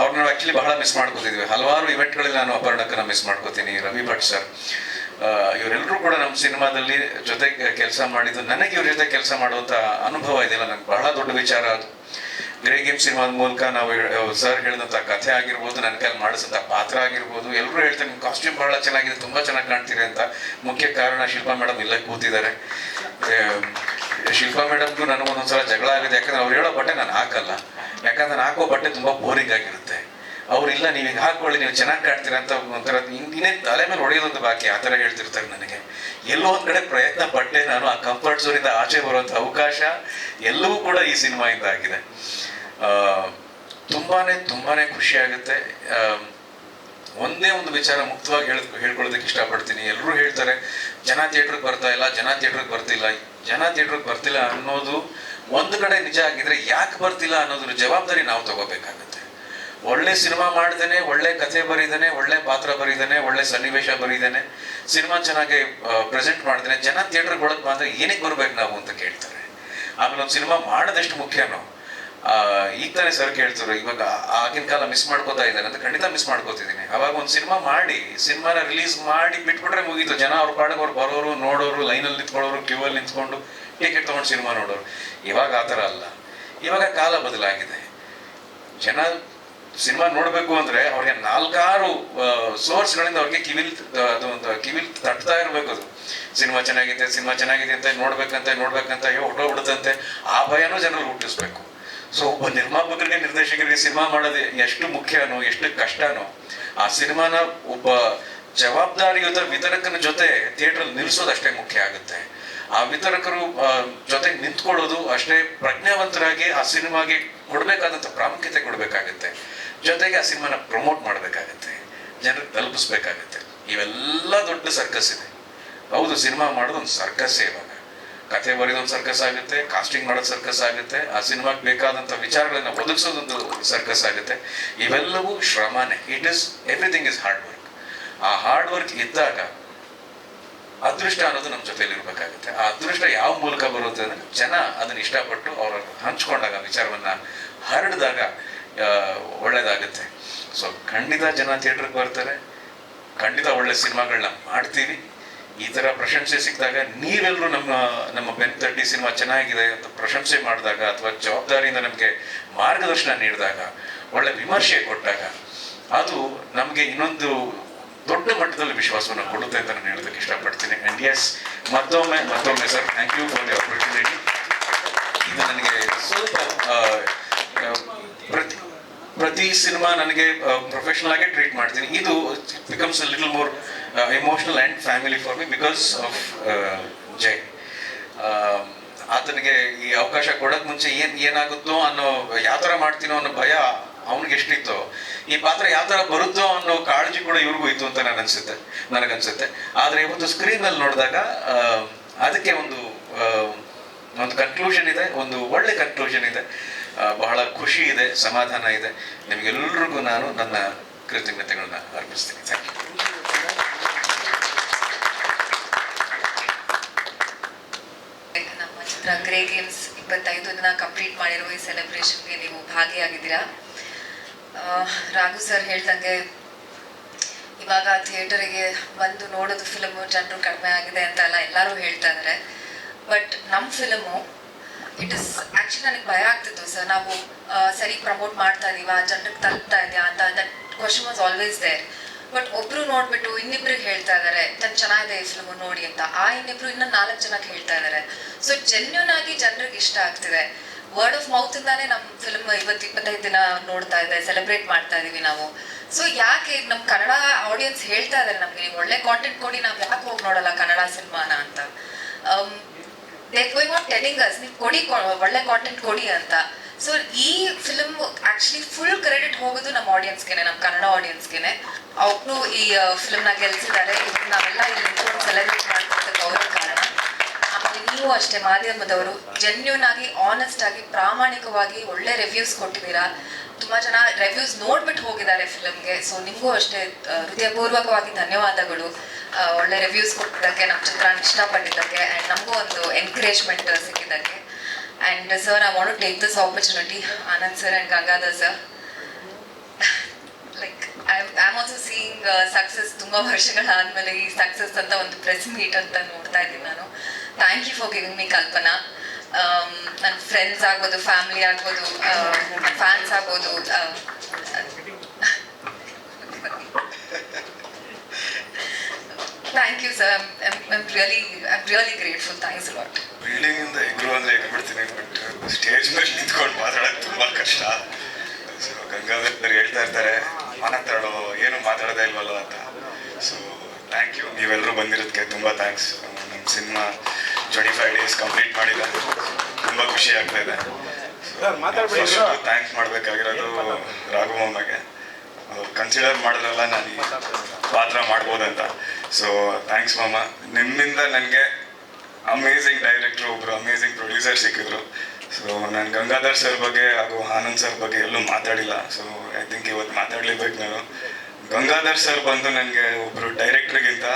[SPEAKER 3] ಅವ್ರನ್ನ ಆಕ್ಚುಲಿ ಬಹಳ ಮಿಸ್ ಮಾಡ್ಕೋತಿದ್ವಿ. ಹಲವಾರು ಇವೆಂಟ್ಗಳಲ್ಲಿ ನಾನು ಅಪರ್ಣಕ್ಕನ ಮಿಸ್ ಮಾಡ್ಕೋತೀನಿ, ರವಿ ಭಟ್ ಸರ್ ಇವರೆಲ್ಲರೂ ಕೂಡ ನಮ್ಮ ಸಿನಿಮಾದಲ್ಲಿ ಜೊತೆ ಕೆಲಸ ಮಾಡಿದ್ದು, ನನಗೆ ಇವ್ರ ಜೊತೆ ಕೆಲಸ ಮಾಡುವಂತ ಅನುಭವ ಇದೆಯಲ್ಲ ನನಗೆ ಬಹಳ ದೊಡ್ಡ ವಿಚಾರ ಅದು. ಗ್ರೇ ಗೇಮ್ ಸಿನಿಮಾದ ಮೂಲಕ ನಾವು ಸರ್ ಹೇಳಿದಂಥ ಕಥೆ ಆಗಿರ್ಬೋದು ನನ್ನ ಕೈಲಿ ಮಾಡಿಸಿದಂಥ ಪಾತ್ರ ಆಗಿರ್ಬೋದು, ಎಲ್ಲರೂ ಹೇಳ್ತಾರೆ ನಿಮ್ಮ ಕಾಸ್ಟ್ಯೂಮ್ ಬಹಳ ಚೆನ್ನಾಗಿದೆ, ತುಂಬ ಚೆನ್ನಾಗಿ ಕಾಣ್ತೀರಿ ಅಂತ. ಮುಖ್ಯ ಕಾರಣ ಶಿಲ್ಪಾ ಮೇಡಮ್ ಇಲ್ಲೇ ಕೂತಿದ್ದಾರೆ. ಶಿಲ್ಪಾ ಮೇಡಮ್ಗೂ ನನಗೆ ಒಂದೊಂದ್ಸಲ ಜಗಳ ಆಗಿದೆ. ಯಾಕಂದ್ರೆ ಅವ್ರು ಹೇಳೋ ಬಟ್ಟೆ ನಾನು ಹಾಕಲ್ಲ. ಯಾಕಂದ್ರೆ ನಾನು ಹಾಕೋ ಬಟ್ಟೆ ತುಂಬ ಬೋರಿಂಗ್ ಆಗಿರುತ್ತೆ. ಅವ್ರು ಇಲ್ಲ ನೀವು ಹಿಂಗೆ ಹಾಕೊಳ್ಳಿ ನೀವು ಚೆನ್ನಾಗಿ ಕಾಣ್ತೀರ ಅಂತ ಒಂಥರ ಇನ್ನೇ ತಲೆ ಮೇಲೆ ಹೊಡೆಯೋದೊಂದು ಬಾಕಿ ಆ ಥರ ಹೇಳ್ತಿರ್ತಾರೆ ನನಗೆ. ಎಲ್ಲೋ ಒಂದು ಕಡೆ ಪ್ರಯತ್ನ ಪಟ್ಟೆ ನಾನು ಆ ಕಂಫರ್ಟ್ ಝೋನಿಂದ ಆಚೆ ಬರುವಂಥ ಅವಕಾಶ ಎಲ್ಲವೂ ಕೂಡ ಈ ಸಿನಿಮಾಯಿಂದ ಆಗಿದೆ. ಆ, ತುಂಬಾನೇ ತುಂಬಾನೇ ಖುಷಿ ಆಗುತ್ತೆ. ಒಂದೇ ಒಂದು ವಿಚಾರ ಮುಕ್ತವಾಗಿ ಹೇಳ, ಹೇಳ್ಕೊಳ್ಳೋದಕ್ಕೆ ಇಷ್ಟಪಡ್ತೀನಿ. ಎಲ್ಲರೂ ಹೇಳ್ತಾರೆ, ಜನ ಥಿಯೇಟ್ರಿಗೆ ಬರ್ತಾ ಇಲ್ಲ, ಜನ ಥಿಯೇಟ್ರಿಗೆ ಬರ್ತಿಲ್ಲ. ಜನ ಥಿಯೇಟ್ರಿಗೆ ಬರ್ತಿಲ್ಲ ಅನ್ನೋದು ಒಂದು ಕಡೆ ನಿಜ ಆಗಿದ್ರೆ ಯಾಕೆ ಬರ್ತಿಲ್ಲ ಅನ್ನೋದ್ರ ಜವಾಬ್ದಾರಿ ನಾವು ತಗೋಬೇಕಾಗತ್ತೆ. ಒಳ್ಳೆ ಸಿನಿಮಾ ಮಾಡ್ದೇನೆ, ಒಳ್ಳೆ ಕಥೆ ಬರೀದೇನೆ, ಒಳ್ಳೆ ಪಾತ್ರ ಬರೀದೇನೆ, ಒಳ್ಳೆ ಸನ್ನಿವೇಶ ಬರೀದೇನೆ, ಸಿನಿಮಾ ಚೆನ್ನಾಗಿ ಪ್ರೆಸೆಂಟ್ ಮಾಡಿದ್ರೆ ಜನ ಥಿಯೇಟ್ರಿಗೆ ಒಳಗೆ ಬಂದ್ರೆ ಏನಕ್ಕೆ ಬರ್ಬೇಕು ನಾವು ಅಂತ ಕೇಳ್ತಾರೆ. ಆಮೇಲೆ ಒಂದು ಸಿನಿಮಾ ಮಾಡೋದೆಷ್ಟು ಮುಖ್ಯನೋ ಈಗ ತರ ಸರ್ ಕೇಳ್ತಾರೆ ಇವಾಗ ಆಗಿನ ಕಾಲ ಮಿಸ್ ಮಾಡ್ಕೋತಾ ಇದ್ದಾರೆ ಅಂತ ಖಂಡಿತ ಮಿಸ್ ಮಾಡ್ಕೋತಿದ್ದೀನಿ. ಅವಾಗ ಒಂದು ಸಿನಿಮಾ ಮಾಡಿ ಸಿನಿಮಾನ ರಿಲೀಸ್ ಮಾಡಿ ಬಿಟ್ಬಿಟ್ರೆ ಮುಗೀತು. ಜನ ಅವ್ರ ಪಾಡಿಗೆ ಅವ್ರು ಬರೋರು, ನೋಡೋರು ಲೈನಲ್ಲಿ ನಿಂತ್ಕೊಳ್ಳೋರು ಕ್ಯೂ ಅಲ್ಲಿ ನಿಂತ್ಕೊಂಡು ಟಿಕೆಟ್ ತೊಗೊಂಡು ಸಿನಿಮಾ ನೋಡೋರು. ಇವಾಗ ಆ ಥರ ಅಲ್ಲ. ಇವಾಗ ಕಾಲ ಬದಲಾಗಿದೆ. ಜನ ಸಿನಿಮಾ ನೋಡಬೇಕು ಅಂದ್ರೆ ಅವ್ರಿಗೆ ನಾಲ್ಕಾರು ಸೋರ್ಸ್ಗಳಿಂದ ಅವ್ರಿಗೆ ಕಿವಿಲ್ ಅದು ಒಂದು ಕಿವಿಲ್ ತಟ್ತಾ ಇರಬೇಕು ಅದು. ಸಿನಿಮಾ ಚೆನ್ನಾಗಿದೆ ಸಿನಿಮಾ ಚೆನ್ನಾಗಿದೆ ಅಂತ ನೋಡ್ಬೇಕಂತ ನೋಡ್ಬೇಕಂತ ಹೊಟ್ಟೋಗ್ಬಿಡುತ್ತಂತೆ ಆ ಭಯನೂ ಜನರು ಹುಟ್ಟಿಸ್ಬೇಕು. ಸೊ ಒಬ್ಬ ನಿರ್ಮಾಪಕರಿಗೆ ನಿರ್ದೇಶಕರಿಗೆ ಸಿನಿಮಾ ಮಾಡೋದು ಎಷ್ಟು ಮುಖ್ಯನೋ, ಎಷ್ಟು ಕಷ್ಟನೋ, ಆ ಸಿನಿಮಾನ ಒಬ್ಬ ಜವಾಬ್ದಾರಿಯುತ ವಿತರಕನ ಜೊತೆ ಥಿಯೇಟರ್ ನಿಲ್ಲಿಸೋದು ಅಷ್ಟೇ ಮುಖ್ಯ ಆಗುತ್ತೆ. ಆ ವಿತರಕರು ಜೊತೆ ನಿಂತ್ಕೊಳ್ಳೋದು ಅಷ್ಟೇ ಪ್ರಜ್ಞಾವಂತರಾಗಿ ಆ ಸಿನಿಮಾಗೆ ಕೊಡಬೇಕಾದಂಥ ಪ್ರಾಮುಖ್ಯತೆ ಕೊಡಬೇಕಾಗುತ್ತೆ. ಜೊತೆಗೆ ಆ ಸಿನಿಮಾನ ಪ್ರಮೋಟ್ ಮಾಡಬೇಕಾಗತ್ತೆ. ಜನರಿಗೆ ತಲುಪಿಸ್ಬೇಕಾಗತ್ತೆ. ಇವೆಲ್ಲ ದೊಡ್ಡ ಸರ್ಕಸ್ ಇದೆ. ಹೌದು, ಸಿನಿಮಾ ಮಾಡೋದು ಒಂದು ಸರ್ಕಸ್ ಇವಾಗ. ಕಥೆ ಬರೆಯೋದೊಂದು ಸರ್ಕಸ್ ಆಗುತ್ತೆ ಕಾಸ್ಟಿಂಗ್ ಮಾಡೋದು ಸರ್ಕಸ್ ಆಗುತ್ತೆ, ಆ ಸಿನಿಮಾಗೆ ಬೇಕಾದಂಥ ವಿಚಾರಗಳನ್ನ ಒದಗಿಸೋದೊಂದು ಸರ್ಕಸ್ ಆಗುತ್ತೆ. ಇವೆಲ್ಲವೂ ಶ್ರಮನೇ. It is everything is hard work ಆ ಹಾರ್ಡ್ ವರ್ಕ್ ಇದ್ದಾಗ ಅದೃಷ್ಟ ಅನ್ನೋದು ನಮ್ಮ ಜೊತೆಯಲ್ಲಿ ಇರಬೇಕಾಗುತ್ತೆ. ಆ ಅದೃಷ್ಟ ಯಾವ ಮೂಲಕ ಬರುತ್ತೆ ಅಂದ್ರೆ ಜನ ಅದನ್ನ ಇಷ್ಟಪಟ್ಟು ಅವ್ರ ಹಂಚ್ಕೊಂಡಾಗ, ವಿಚಾರವನ್ನ ಹರಡಿದಾಗ ಒಳ್ಳೆಯದಾಗುತ್ತೆ ಸೊ ಖಂಡಿತ ಜನ ಥಿಯೇಟ್ರಿಗೆ ಬರ್ತಾರೆ. ಖಂಡಿತ ಒಳ್ಳೆ ಸಿನಿಮಾಗಳನ್ನ ಮಾಡ್ತೀವಿ. ಈ ತರ ಪ್ರಶಂಸೆ ಸಿಕ್ಕಿದಾಗ ನೀವೆಲ್ಲರೂ ನಮ್ಮ ನಮ್ಮ ಬೆನ್ ತರ್ಟಿ ಸಿನಿಮಾ ಚೆನ್ನಾಗಿದೆ ಅಂತ ಪ್ರಶಂಸೆ ಮಾಡಿದಾಗ ಅಥವಾ ಜವಾಬ್ದಾರಿಯಿಂದ ನಮಗೆ ಮಾರ್ಗದರ್ಶನ ನೀಡಿದಾಗ, ಒಳ್ಳೆ ವಿಮರ್ಶೆ ಕೊಟ್ಟಾಗ, ಅದು ನಮಗೆ ಇನ್ನೊಂದು ದೊಡ್ಡ ಮಟ್ಟದಲ್ಲಿ ವಿಶ್ವಾಸವನ್ನು ಕೊಡುತ್ತೆ ಅಂತ ನಾನು ಹೇಳೋದಕ್ಕೆ ಇಷ್ಟಪಡ್ತೀನಿ. ಅಂಡ್ ಎಸ್ ಮತ್ತೊಮ್ಮೆ ಮತ್ತೊಮ್ಮೆ sir thank you for the opportunity ಇದು ನನಗೆ ಸ್ವಲ್ಪ ಪ್ರತಿ ಪ್ರತಿ ಸಿನಿಮಾ ನನಗೆ ಪ್ರೊಫೆಷನಲ್ ಆಗಿ ಟ್ರೀಟ್ ಮಾಡ್ತೀನಿ. ಇದು becomes little more emotional and family for me because of Jai ಆತನಿಗೆ ಈ ಅವಕಾಶ ಕೊಡಕ್ ಮುಂಚೆ ಏನು, ಏನಾಗುತ್ತೋ ಅನ್ನೋ, ಯಾವ ಥರ ಮಾಡ್ತೀನೋ ಅನ್ನೋ ಭಯ ಅವನಿಗೆ ಎಷ್ಟಿತ್ತೋ, ಈ ಪಾತ್ರ ಯಾವ ಥರ ಬರುತ್ತೋ ಅನ್ನೋ ಕಾಳಜಿ ಕೂಡ ಇವ್ರಿಗೂ ಇತ್ತು ಅಂತ ನನಗೆ ಅನ್ಸುತ್ತೆ, ನನಗನ್ಸುತ್ತೆ. ಆದರೆ ಇವತ್ತು ಸ್ಕ್ರೀನಲ್ಲಿ ನೋಡಿದಾಗ ಅದಕ್ಕೆ ಒಂದು ಒಂದು ಕನ್ಕ್ಲೂಷನ್ ಇದೆ, ಒಂದು ಒಳ್ಳೆ ಕನ್ಕ್ಲೂಷನ್ ಇದೆ. ಬಹಳ ಖುಷಿ ಇದೆ, ಸಮಾಧಾನ ಇದೆ. ನಿಮಗೆಲ್ಲರಿಗೂ ನಾನು ನನ್ನ ಕೃತಜ್ಞತೆಗಳನ್ನ ಅರ್ಪಿಸ್ತೀನಿ. ಥ್ಯಾಂಕ್ ಯು
[SPEAKER 4] ನಮ್ಮ ಚಿತ್ರ ಗ್ರೇ ಗೇಮ್ಸ್ ಇಪ್ಪತ್ತೈದು ದಿನ ಕಂಪ್ಲೀಟ್ ಮಾಡಿರುವ ಈ ಸೆಲೆಬ್ರೇಷನ್ಗೆ ನೀವು ಭಾಗಿಯಾಗಿದ್ದೀರಾ? ರಾಘು ಸರ್ ಹೇಳ್ದಂಗೆ ಇವಾಗ ಥಿಯೇಟರಿಗೆ ಬಂದು ನೋಡೋದು ಫಿಲಮು ಜನರು ಕಡಿಮೆ ಆಗಿದೆ ಅಂತ ಎಲ್ಲ ಎಲ್ಲರೂ ಹೇಳ್ತಾ ಇದ್ದಾರೆ ಬಟ್ ನಮ್ಮ ಫಿಲಮು ಇಟ್ ಇಸ್ ಆ್ಯಕ್ಚುಲಿ ನನಗೆ ಭಯ ಆಗ್ತಿತ್ತು ಸರ್ ನಾವು ಸರಿ ಪ್ರಮೋಟ್ ಮಾಡ್ತಾ ಇದೀವಾ, ಜನಕ್ಕೆ ತಲುಪ್ತಾ ಇದೆಯಾ ಅಂತ that question was always there but ಒಬ್ರು ನೋಡ್ಬಿಟ್ಟು ಇನ್ನಿಬ್ರಿಗೆ ಹೇಳ್ತಾ ಇದ್ದಾರೆ ತನ್ ಚೆನ್ನಾಗಿದೆ ಈ ಫಿಲ್ಮ್ ನೋಡಿ ಅಂತ. ಆ ಇನ್ನಿಬ್ರು ಇನ್ನ ನಾಲ್ಕು ಜನಕ್ಕೆ ಹೇಳ್ತಾ ಇದ್ದಾರೆ ಸೊ ಜೆನ್ಯೂನ್ ಆಗಿ ಜನರಿಗೆ ಇಷ್ಟ ಆಗ್ತಿದೆ. ವರ್ಡ್ ಆಫ್ ಮೌತ್ ಇಂದಾನೇ ನಮ್ಮ ಫಿಲ್ಮ್ ಇವತ್ತು ಇಪ್ಪತ್ತೈದು ದಿನ ನೋಡ್ತಾ ಇದೆ ಸೆಲೆಬ್ರೇಟ್ ಮಾಡ್ತಾ ಇದೀವಿ ನಾವು. ಸೊ ಯಾಕೆ ನಮ್ಮ ಕನ್ನಡ ಆಡಿಯನ್ಸ್ ಹೇಳ್ತಾ ಇದ್ದಾರೆ ನಮ್ಗೆ? ಒಳ್ಳೆ ಕಾಂಟೆಂಟ್ ಕೊಡಿ, ನಾವು ಯಾಕೆ ಹೋಗಿ ನೋಡಲ್ಲ ಕನ್ನಡ ಸಿನಿಮಾನ ಅಂತ. They going on telling us ನೀವು ಕೊಡಿ ಒಳ್ಳೆ ಕಾಂಟೆಂಟ್ ಕೊಡಿ ಅಂತ ಸೊ ಈ ಫಿಲ್ಮ್ ಆಕ್ಚುಲಿ ಫುಲ್ ಕ್ರೆಡಿಟ್ ಹೋಗೋದು ನಮ್ಮ ಆಡಿಯನ್ಸ್ಗೆನೆ ನಮ್ಮ ಕನ್ನಡ ಆಡಿಯನ್ಸ್ಗೆನೆ ಅವ್ರು ಈ ಫಿಲ್ಮ್ನ ಗೆಲ್ಸಿದ್ದಾರೆ. ನಾವೆಲ್ಲ ಇಲ್ಲಿ ಸೆಲೆಬ್ರೇಟ್ ಮಾಡ್ತಿದ್ದಕ್ಕೆ ಕಾರಣ. ಆಮೇಲೆ ನೀವು ಅಷ್ಟೇ, ಮಾಧ್ಯಮದವರು ಜೆನ್ಯೂನ್ ಆಗಿ ಆನೆಸ್ಟ್ ಆಗಿ, ಪ್ರಾಮಾಣಿಕವಾಗಿ ಒಳ್ಳೆ ರಿವ್ಯೂಸ್ ಕೊಟ್ಟಿದ್ದೀರಾ? ತುಂಬಾ ಜನ ರಿವ್ಯೂಸ್ ನೋಡ್ಬಿಟ್ಟು ಹೋಗಿದ್ದಾರೆ ಫಿಲ್ಮ್ಗೆ ಸೊ ನಿಮಗೂ ಅಷ್ಟೇ ಹೃದಯಪೂರ್ವಕವಾಗಿ ಧನ್ಯವಾದಗಳು. ಒಳ್ಳೆ ರಿವ್ಯೂಸ್ ಕೊಟ್ಟಿದ್ದಕ್ಕೆ ನಮ್ಮ ಚಿತ್ರ ಇಷ್ಟಪಟ್ಟಿದ್ದಕ್ಕೆ ಆ್ಯಂಡ್ ನಮಗೂ ಒಂದು encouragement ಸಿಕ್ಕಿದ್ದಕ್ಕೆ. And sir I want take this opportunity Anand sir and Gangadhar sir like I am also seeing success ತುಂಬ ವರ್ಷಗಳಾದಮೇಲೆ ಈ ಸಕ್ಸಸ್ ಅಂತ ಒಂದು ಪ್ರೆಸ್ ಮೀಟ್ ಅಂತ ನೋಡ್ತಾ ಇದ್ದೀನಿ ನಾನು. Thank you for giving me Kalpana. ನನ್ನ ಫ್ರೆಂಡ್ಸ್ ಆಗ್ಬೋದು ಫ್ಯಾಮಿಲಿ ಆಗ್ಬೋದು ಫ್ಯಾನ್ಸ್ ಆಗ್ಬೋದು ಆ, thank you sir I'm really I'm really grateful thanks lot
[SPEAKER 5] building ಇಂದ ಎಗ್ರು ಅಂದ್ರೆ ಎಗ್ಬಿಡ್ತೀನಿ ಬಟ್ ಸ್ಟೇಜ್ ಮೇಲೆ ನಿಂತ್ಕೊಂಡು ಮಾತಾಡೋದು ತುಂಬ ಕಷ್ಟ. ಸೊ ಗಂಗಾಧರ್ ಹೇಳ್ತಾ ಇರ್ತಾರೆ ಮಾತಾಡೋ ಏನು ಮಾತಾಡೋದೇ ಇಲ್ವಲ್ಲ ಅಂತ. ಸೊ ಥ್ಯಾಂಕ್ ಯು ನೀವೆಲ್ಲರೂ ಬಂದಿರೋದಕ್ಕೆ ತುಂಬ ಥ್ಯಾಂಕ್ಸ್ ನಮ್ಮ cinema twenty five days complete ಮಾಡಿಲ್ಲ ತುಂಬ ಖುಷಿ ಆಗ್ತಾ ಇದೆ. ಥ್ಯಾಂಕ್ಸ್ ಮಾಡಬೇಕಾಗಿರೋದು ಅವ್ರು ಕನ್ಸಿಡರ್ ಮಾಡಿದ್ರಲ್ಲ ನಾನು ಪಾತ್ರ ಮಾಡ್ಬೋದಂತ. ಸೊ ಥ್ಯಾಂಕ್ಸ್ ಮಾಮ. ನಿಮ್ಮಿಂದ ನನಗೆ ಅಮೇಝಿಂಗ್ ಡೈರೆಕ್ಟ್ರು ಒಬ್ಬರು ಅಮೇಝಿಂಗ್ ಪ್ರೊಡ್ಯೂಸರ್ ಸಿಕ್ಕಿದ್ರು. ಸೊ ನಾನು ಗಂಗಾಧರ್ ಸರ್ ಬಗ್ಗೆ ಹಾಗೂ ಆನಂದ್ ಸರ್ ಬಗ್ಗೆ ಎಲ್ಲೂ ಮಾತಾಡಿಲ್ಲ. ಸೊ ಐ ಥಿಂಕ್ ಇವತ್ತು ಮಾತಾಡ್ಲೇಬೇಕು ನಾನು. ಗಂಗಾಧರ್ ಸರ್ ಬಂದು ನನಗೆ ಒಬ್ಬರು ಡೈರೆಕ್ಟ್ರಿಗಿಂತ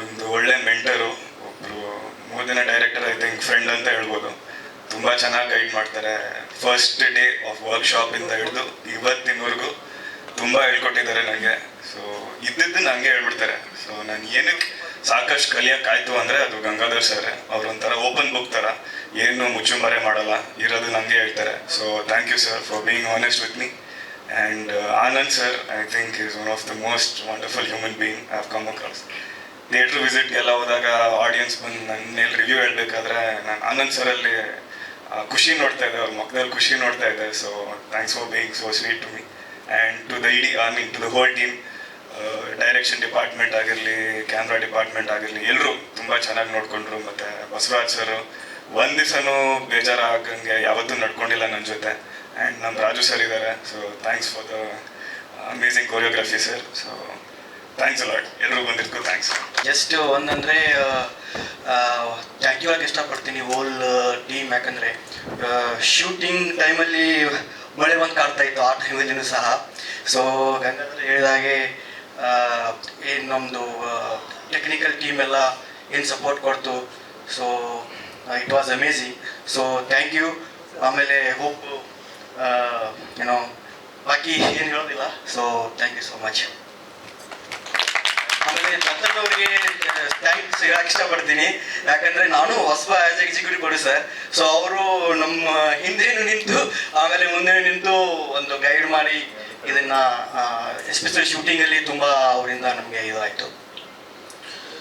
[SPEAKER 5] ಒಂದು ಒಳ್ಳೆ ಮೆಂಟರು ಒಬ್ರು ದಿನ ಡೈರೆಕ್ಟರ್ ಐ ಥಿಂಕ್ ಫ್ರೆಂಡ್ ಅಂತ ಹೇಳ್ಬೋದು. ತುಂಬ ಚೆನ್ನಾಗಿ ಗೈಡ್ ಮಾಡ್ತಾರೆ. ಫಸ್ಟ್ ಡೇ ಆಫ್ ವರ್ಕ್ಶಾಪ್ ಇಂದ ಹಿಡಿದು ಇವತ್ತಿನವರೆಗೂ ತುಂಬ ಹೇಳ್ಕೊಟ್ಟಿದ್ದಾರೆ ನನಗೆ. ಸೊ ಇದ್ದಿದ್ದನ್ನ ಹಂಗೆ ಹೇಳ್ಬಿಡ್ತಾರೆ. ಸೊ ನಾನು ಏನಕ್ಕೆ ಸಾಕಷ್ಟು ಕಲಿಯೋಕ್ಕಾಯ್ತು ಅಂದರೆ ಅದು ಗಂಗಾಧರ್ ಸರ್ ಅವ್ರೊಂಥರ ಓಪನ್ ಬುಕ್ ಥರ ಏನು ಮುಚ್ಚುಮರೆ ಮಾಡಲ್ಲ ಇರೋದು ನನಗೆ ಹೇಳ್ತಾರೆ. So thank you sir for being honest with me and Anand sir I think is one of the most wonderful human being have come across theatre ವಿಸಿಟ್ಗೆಲ್ಲ ಹೋದಾಗ ಆಡಿಯನ್ಸ್ ಬಂದು ನನ್ನ ಮೇಲೆ ರಿವ್ಯೂ ಹೇಳಬೇಕಾದ್ರೆ ನಾನು ಆನಂದ್ ಸರಲ್ಲಿ ಅಲ್ಲಿ ಖುಷಿ ನೋಡ್ತಾ ಇದ್ದೆ. ಅವ್ರ ಮಕ್ಕದಲ್ಲಿ ಖುಷಿ ನೋಡ್ತಾ ಇದ್ದೆ. So thanks for being so sweet to me and to the ED I mean to the whole team direction department ಆಗಿರಲಿ, ಕ್ಯಾಮ್ರಾ ಡಿಪಾರ್ಟ್ಮೆಂಟ್ ಆಗಿರಲಿ ಎಲ್ಲರೂ ತುಂಬ ಚೆನ್ನಾಗಿ ನೋಡಿಕೊಂಡ್ರು. ಮತ್ತು ಬಸವರಾಜ್ ಸರ್, ಒಂದು ದಿವಸನೂ ಬೇಜಾರಾಗಂಗೆ ಯಾವತ್ತೂ ನಡ್ಕೊಂಡಿಲ್ಲ ನನ್ನ ಜೊತೆ. ಆ್ಯಂಡ್ ನಮ್ಮ ರಾಜು ಸರ್ ಇದ್ದಾರೆ so thanks for the amazing choreography sir so thanks a lot ಎಲ್ಲರೂ ಬಂದಿದ್ದಕ್ಕೂ ಥ್ಯಾಂಕ್ಸ್
[SPEAKER 6] ಜಸ್ಟ್ ಒಂದಂದರೆ ಥ್ಯಾಂಕ್ ಯು ಆಗಿ ಇಷ್ಟಪಡ್ತೀನಿ ಹೋಲ್ ಟೀಮ್ ಯಾಕಂದರೆ ಶೂಟಿಂಗ್ ಟೈಮಲ್ಲಿ ಮಳೆ ಬಂದು ಕಾಡ್ತಾ ಇತ್ತು, ಆ ಟೈಮಲ್ಲಿನೂ ಸಹ. ಸೊ ಗಂಗಾಧರ್ ಹೇಳಿದಾಗೆ ಏನು ನಮ್ಮದು ಟೆಕ್ನಿಕಲ್ ಟೀಮ್ ಎಲ್ಲ ಏನು ಸಪೋರ್ಟ್ ಕೊಡ್ತು. So it was amazing so thank you ಆಮೇಲೆ ಹೋಪ್ ಏನೋ ಬಾಕಿ ಏನು ಹೇಳೋದಿಲ್ಲ. So thank you so much ಆಮೇಲೆ ದತ್ತನ್ ಥ್ಯಾಂಕ್ಸ್ ಹೇಳಕ್ ಇಷ್ಟಪಡ್ತೀನಿ. ಯಾಕಂದ್ರೆ ನಾನು ಹೊಸ ಆಸ್ ಎಕ್ಸಿಕ್ಯೂಟಿವ್ ಪ್ರೊಡ್ಯೂಸರ್ ಸೊ ಅವರು ನಮ್ಮ ಹಿಂದೆನೂ ನಿಂತು, ಆಮೇಲೆ ಮುಂದೆ ನಿಂತು ಒಂದು ಗೈಡ್ ಮಾಡಿ ಇದನ್ನ ಎಸ್ಪೆಷಲಿ ಶೂಟಿಂಗಲ್ಲಿ ತುಂಬ ಅವರಿಂದ ನಮಗೆ ಇದಾಯ್ತು.